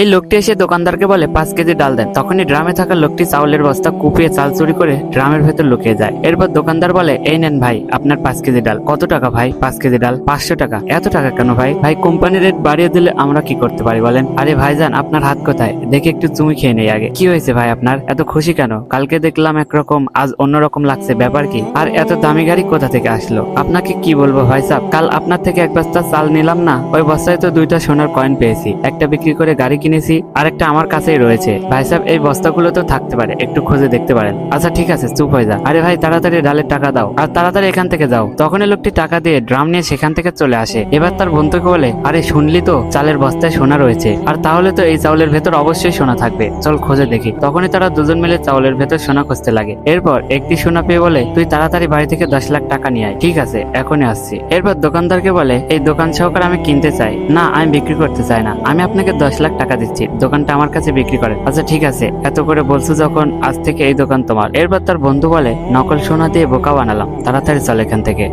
এই লোকটি এসে দোকানদারকে বলে, পাঁচ কেজি ডাল দেন। তখনই ড্রামে থাকা লোকটি চাউলের বস্তা কুপিয়ে চাল চুরি করে ড্রামের ভেতর লুকিয়ে যায়। এরপর দোকানদার বলে, এই নেন ভাই, আপনার পাঁচ কেজি ডাল। কত টাকা ভাই? পাঁচ কেজি ডাল, পাঁচশো টাকা। এত টাকা কেন ভাই? ভাই কোম্পানির রেট বাড়িয়ে দিলে আমরা কি করতে পারি বলেন? আরে ভাইজান, আপনার হাত কোথায়? দেখে একটু চুমি খেয়ে নেই আগে। কি হয়েছে ভাই আপনার? এত খুশি কেন? কালকে দেখলাম একরকম, আজ অন্যরকম লাগছে, ব্যাপার কি? আর এত দামি গাড়ি কোথা থেকে আসলো? আপনাকে কি বলব ভাই সাহেব কাল আপনার থেকে এক বস্তা চাল নিলাম না? ওই বস্তায় তো দুইটা সোনার কয়েন পেয়েছি। একটা বিক্রি করে গাড়ি কিনেছি আর একটা আমার কাছেই রয়েছে। ভাই সাহেব, এই বস্তাগুলো তো থাকতে পারে, একটু খুঁজে দেখতে পারেন। আচ্ছা ঠিক আছে, চুপ হয়ে যা। আরে ভাই, তাড়াতাড়ি ডালের টাকা দাও। আর তাড়াতাড়ি এখান থেকে যাও। তখনই লোকটি টাকা দিয়ে ড্রাম নিয়ে সেখান থেকে চলে আসে। এবার তার বন্ধুকে বলে, আরে, শুনলি তো? চালের বস্তায় সোনা রয়েছে। আর তাহলে তো এই চাউলের ভেতর অবশ্যই সোনা থাকবে। চল, খোঁজে দেখি। তখনই তারা দুজন মিলে চাউলের ভেতর সোনা খুঁজতে লাগে। এরপর একটি সোনা পেয়ে বলে, তুই তাড়াতাড়ি বাড়ি থেকে দশ লাখ টাকা নিয়ে আয়। ঠিক আছে, এখনই আসছি। এরপর দোকানদারকে বলে, এই দোকান সহকারে আমি কিনতে চাই। না, আমি বিক্রি করতে চাই না। আমি আপনাকে দশ লাখ টাকা দিচ্ছি, দোকানটা আমার কাছে বিক্রি করে। আচ্ছা ঠিক আছে, এত করে বলছো যখন আজ থেকে এই দোকান তোমার। এরপর তার বন্ধু বলে, নকল সোনা দিয়ে বোকা বানালাম, তাড়াতাড়ি চলে এখান থেকে।